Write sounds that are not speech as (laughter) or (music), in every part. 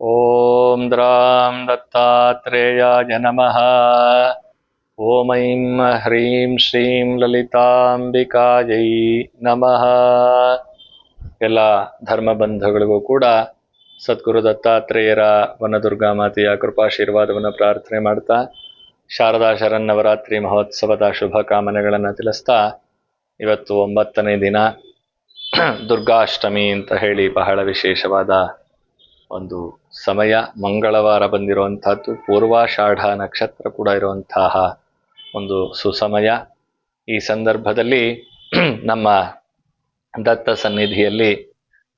ॐ द्रां दत्तात्रेयाय नमः ॐ ऐं ह्रीं ಶ್ರೀಂ ಲಲಿತಾಂಬಿಕಾಯೈ ನಮಃ ಎಲ್ಲ ಧರ್ಮ ಬಂಧುಗಳಿಗೂ ಕೂಡ ಸದ್ಗುರು ದತ್ತಾತ್ರೇಯರ ವನದುರ್ಗಾ ಮಾತೆಯ ಕೃಪಾಶೀರ್ವಾದವನ್ನು ಪ್ರಾರ್ಥನೆ ಮಾಡ್ತಾ ಶಾರದಾ ಶರನ್ನವರಾತ್ರಿ ಮಹೋತ್ಸವದ ಶುಭ ಕಾಮನೆಗಳನ್ನು ತಿಳಿಸ್ತಾ ಇವತ್ತು ಒಂಬತ್ತನೇ ದಿನ ದುರ್ಗಾಷ್ಟಮಿ ಅಂತ ಹೇಳಿ ಬಹಳ ವಿಶೇಷವಾದ ಒಂದು ಸಮಯ ಮಂಗಳವಾರ ಬಂದಿರುವಂಥದ್ದು, ಪೂರ್ವಾಷಾಢ ನಕ್ಷತ್ರ ಕೂಡ ಇರುವಂತಹ ಒಂದು ಸುಸಮಯ. ಈ ಸಂದರ್ಭದಲ್ಲಿ (clears throat) ನಮ್ಮ ದತ್ತ ಸನ್ನಿಧಿಯಲ್ಲಿ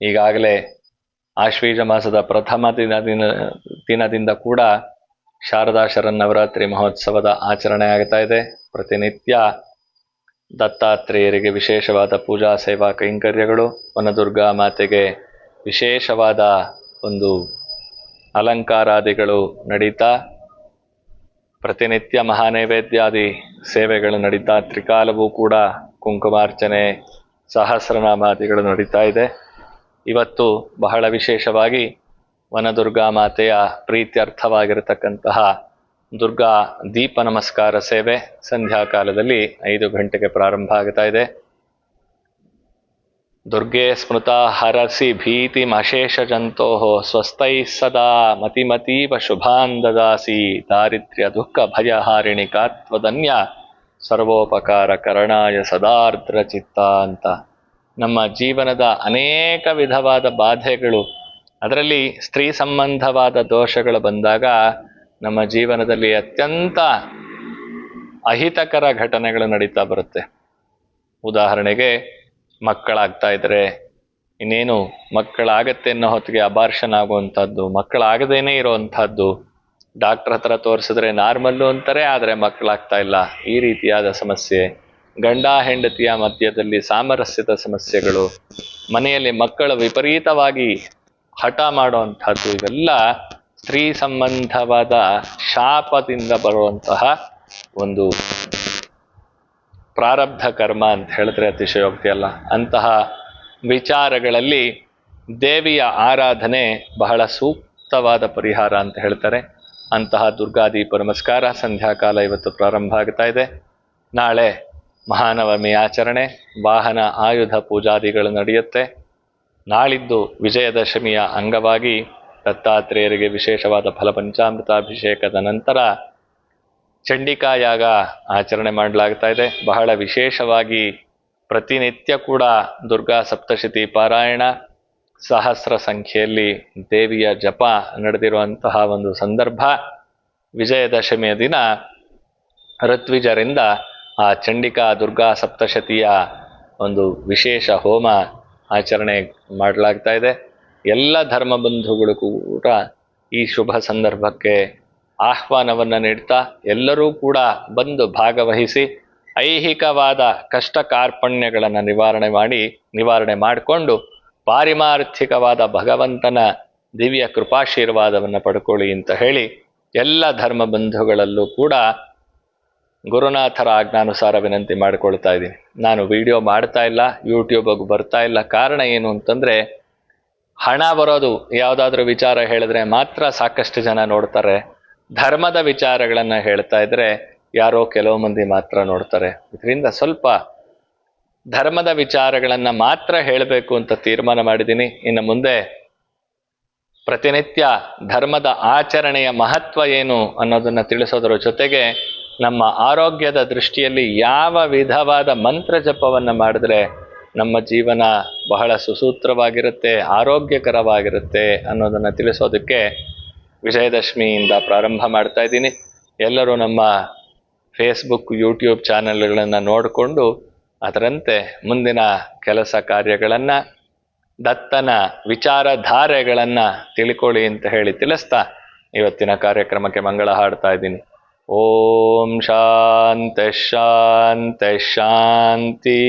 ಈಗಾಗಲೇ ಆಶ್ವೀಜ ಮಾಸದ ಪ್ರಥಮ ದಿನ ದಿನ, ದಿನದಿಂದ ಕೂಡ ಶಾರದಾ ಶರನ್ನವರಾತ್ರಿ ಮಹೋತ್ಸವದ ಆಚರಣೆ ಆಗ್ತಾ ಇದೆ. ಪ್ರತಿನಿತ್ಯ ದತ್ತಾತ್ರೇಯರಿಗೆ ವಿಶೇಷವಾದ ಪೂಜಾ ಸೇವಾ ಕೈಂಕರ್ಯಗಳು, ವನದುರ್ಗಾ ಮಾತೆಗೆ ವಿಶೇಷವಾದ ಒಂದು ಅಲಂಕಾರಾದಿಗಳು ನಡೀತಾ, ಪ್ರತಿನಿತ್ಯ ಮಹಾನೈವೇದ್ಯಾದಿ ಸೇವೆಗಳು ನಡೀತಾ, ತ್ರಿಕಾಲವೂ ಕೂಡ ಕುಂಕುಮಾರ್ಚನೆ, ಸಹಸ್ರನಾಮಾದಿಗಳು ನಡೀತಾ ಇದೆ. ಇವತ್ತು ಬಹಳ ವಿಶೇಷವಾಗಿ ವನದುರ್ಗಾ ಮಾತೆಯ ಪ್ರೀತ್ಯರ್ಥವಾಗಿರತಕ್ಕಂತಹ ದುರ್ಗಾ ದೀಪ ನಮಸ್ಕಾರ ಸೇವೆ ಸಂಧ್ಯಾಕಾಲದಲ್ಲಿ ಐದು ಗಂಟೆಗೆ ಪ್ರಾರಂಭ ಆಗ್ತಾ ಇದೆ. ದುರ್ಗೆ ಸ್ಮೃತ ಹರಸಿ ಭೀತಿ ಜಂತೋ ಸ್ವಸ್ಥೈ ಸದಾ ಮತಿಮತೀವ ಶುಭಾನ್ ದದಾಸಿ ದಾರಿದ್ರ್ಯ ದುಃಖ ಭಯಹಾರಿಣಿ ಕಾತ್ವದನ್ಯ ಸರ್ವೋಪಕಾರ ಕರಣಾಯ ಸದಾರ್ದ್ರ ಚಿತ್ತ ಅಂತ ನಮ್ಮ ಜೀವನದ ಅನೇಕ ವಿಧವಾದ ಬಾಧೆಗಳು, ಅದರಲ್ಲಿ ಸ್ತ್ರೀ ಸಂಬಂಧವಾದ ದೋಷಗಳು ಬಂದಾಗ ನಮ್ಮ ಜೀವನದಲ್ಲಿ ಅತ್ಯಂತ ಅಹಿತಕರ ಘಟನೆಗಳು ನಡೀತಾ ಬರುತ್ತೆ. ಉದಾಹರಣೆಗೆ ಮಕ್ಕಳಾಗ್ತಾ ಇದ್ರೆ, ಇನ್ನೇನು ಮಕ್ಕಳಾಗತ್ತೆ ಅನ್ನೋ ಹೊತ್ತಿಗೆ ಅಬಾರ್ಷನ್ ಆಗುವಂಥದ್ದು, ಮಕ್ಕಳಾಗದೇನೆ ಇರುವಂತಹದ್ದು ಡಾಕ್ಟರ್ ಹತ್ರ ತೋರಿಸಿದ್ರೆ ನಾರ್ಮಲ್ಲು ಅಂತಾರೆ, ಆದರೆ ಮಕ್ಕಳಾಗ್ತಾ ಇಲ್ಲ. ಈ ರೀತಿಯಾದ ಸಮಸ್ಯೆ, ಗಂಡ ಹೆಂಡತಿಯ ಮಧ್ಯದಲ್ಲಿ ಸಾಮರಸ್ಯದ ಸಮಸ್ಯೆಗಳು, ಮನೆಯಲ್ಲಿ ಮಕ್ಕಳು ವಿಪರೀತವಾಗಿ ಹಠ ಮಾಡುವಂಥದ್ದು, ಇವೆಲ್ಲ ಸ್ತ್ರೀ ಸಂಬಂಧವಾದ ಶಾಪದಿಂದ ಬರುವಂತಹ ಒಂದು ಪ್ರಾರಬ್ಧ ಕರ್ಮ ಅಂತ ಹೇಳಿದ್ರೆ ಅತಿಶಯೋಕ್ತಿ ಅಲ್ಲ. ಅಂತಹ ವಿಚಾರಗಳಲ್ಲಿ ದೇವಿಯ ಆರಾಧನೆ ಬಹಳ ಸೂಕ್ತವಾದ ಪರಿಹಾರ ಅಂತ ಹೇಳ್ತಾರೆ. ಅಂತಹ ದುರ್ಗಾದೀಪ ನಮಸ್ಕಾರ ಸಂಧ್ಯಾಕಾಲ ಇವತ್ತು ಪ್ರಾರಂಭ ಆಗ್ತಾ ಇದೆ. ನಾಳೆ ಮಹಾನವಮಿ ಆಚರಣೆ, ವಾಹನ ಆಯುಧ ಪೂಜಾದಿಗಳು ನಡೆಯುತ್ತೆ. ನಾಳಿದ್ದು ವಿಜಯದಶಮಿಯ ಅಂಗವಾಗಿ ದತ್ತಾತ್ರೇಯರಿಗೆ ವಿಶೇಷವಾದ ಫಲಪಂಚಾಮೃತಾಭಿಷೇಕದ ನಂತರ ಚಂಡಿಕಾಯಾಗ ಆಚರಣೆ ಮಾಡಲಾಗ್ತಾ ಇದೆ. ಬಹಳ ವಿಶೇಷವಾಗಿ ಪ್ರತಿನಿತ್ಯ ಕೂಡ ದುರ್ಗಾ ಸಪ್ತಶತಿ ಪಾರಾಯಣ, ಸಹಸ್ರ ಸಂಖ್ಯೆಯಲ್ಲಿ ದೇವಿಯ ಜಪ ನಡೆದಿರುವಂತಹ ಒಂದು ಸಂದರ್ಭ. ವಿಜಯದಶಮಿಯ ದಿನ ಋತ್ವಿಜರಿಂದ ಆ ಚಂಡಿಕಾ ದುರ್ಗಾ ಸಪ್ತಶತಿಯ ಒಂದು ವಿಶೇಷ ಹೋಮ ಆಚರಣೆ ಮಾಡಲಾಗ್ತಾ ಇದೆ. ಎಲ್ಲ ಧರ್ಮ ಬಂಧುಗಳು ಕೂಡ ಈ ಶುಭ ಸಂದರ್ಭಕ್ಕೆ ಆಹ್ವಾನವನ್ನು ನೀಡ್ತಾ ಎಲ್ಲರೂ ಕೂಡ ಬಂದು ಭಾಗವಹಿಸಿ ಐಹಿಕವಾದ ಕಷ್ಟ ಕಾರ್ಪಣ್ಯಗಳನ್ನು ನಿವಾರಣೆ ಮಾಡಿ, ನಿವಾರಣೆ ಮಾಡಿಕೊಂಡು ಪಾರಿಮಾರ್ಥಿಕವಾದ ಭಗವಂತನ ದಿವ್ಯ ಕೃಪಾಶೀರ್ವಾದವನ್ನು ಪಡ್ಕೊಳ್ಳಿ ಅಂತ ಹೇಳಿ ಎಲ್ಲ ಧರ್ಮ ಬಂಧುಗಳಲ್ಲೂ ಕೂಡ ಗುರುನಾಥರ ಆಜ್ಞಾನುಸಾರ ವಿನಂತಿ ಮಾಡಿಕೊಳ್ತಾ ಇದ್ದೀನಿ. ನಾನು ವಿಡಿಯೋ ಮಾಡ್ತಾ ಇಲ್ಲ, ಯೂಟ್ಯೂಬಿಗೆ ಬರ್ತಾ ಇಲ್ಲ. ಕಾರಣ ಏನು ಅಂತಂದರೆ ಹಣ ಬರೋದು ಯಾವುದಾದ್ರೂ ವಿಚಾರ ಹೇಳಿದ್ರೆ ಮಾತ್ರ ಸಾಕಷ್ಟು ಜನ ನೋಡ್ತಾರೆ. ಧರ್ಮದ ವಿಚಾರಗಳನ್ನು ಹೇಳ್ತಾ ಇದ್ರೆ ಯಾರೋ ಕೆಲವು ಮಂದಿ ಮಾತ್ರ ನೋಡ್ತಾರೆ. ಇದರಿಂದ ಸ್ವಲ್ಪ ಧರ್ಮದ ವಿಚಾರಗಳನ್ನು ಮಾತ್ರ ಹೇಳಬೇಕು ಅಂತ ತೀರ್ಮಾನ ಮಾಡಿದ್ದೀನಿ ಇನ್ನು ಮುಂದೆ ಪ್ರತಿನಿತ್ಯ ಧರ್ಮದ ಆಚರಣೆಯ ಮಹತ್ವ ಏನು ಅನ್ನೋದನ್ನು ತಿಳಿಸೋದರ ಜೊತೆಗೆ ನಮ್ಮ ಆರೋಗ್ಯದ ದೃಷ್ಟಿಯಲ್ಲಿ ಯಾವ ವಿಧವಾದ ಮಂತ್ರ ಜಪವನ್ನು ಮಾಡಿದ್ರೆ ನಮ್ಮ ಜೀವನ ಬಹಳ ಸುಸೂತ್ರವಾಗಿರುತ್ತೆ, ಆರೋಗ್ಯಕರವಾಗಿರುತ್ತೆ ಅನ್ನೋದನ್ನು ತಿಳಿಸೋದಕ್ಕೆ ವಿಜಯದಶಮಿಯಿಂದ ಪ್ರಾರಂಭ ಮಾಡ್ತಾ ಇದ್ದೀನಿ. ಎಲ್ಲರೂ ನಮ್ಮ ಫೇಸ್ಬುಕ್ ಯೂಟ್ಯೂಬ್ ಚಾನೆಲ್ಗಳನ್ನು ನೋಡಿಕೊಂಡು ಅದರಂತೆ ಮುಂದಿನ ಕೆಲಸ ಕಾರ್ಯಗಳನ್ನು, ದತ್ತನ ವಿಚಾರಧಾರೆಗಳನ್ನು ತಿಳ್ಕೊಳ್ಳಿ ಅಂತ ಹೇಳಿ ತಿಳಿಸ್ತಾ ಇವತ್ತಿನ ಕಾರ್ಯಕ್ರಮಕ್ಕೆ ಮಂಗಳ ಹಾಡ್ತಾ ಇದ್ದೀನಿ. ಓಂ ಶಾಂತ ಶಾಂತ ಶಾಂತಿ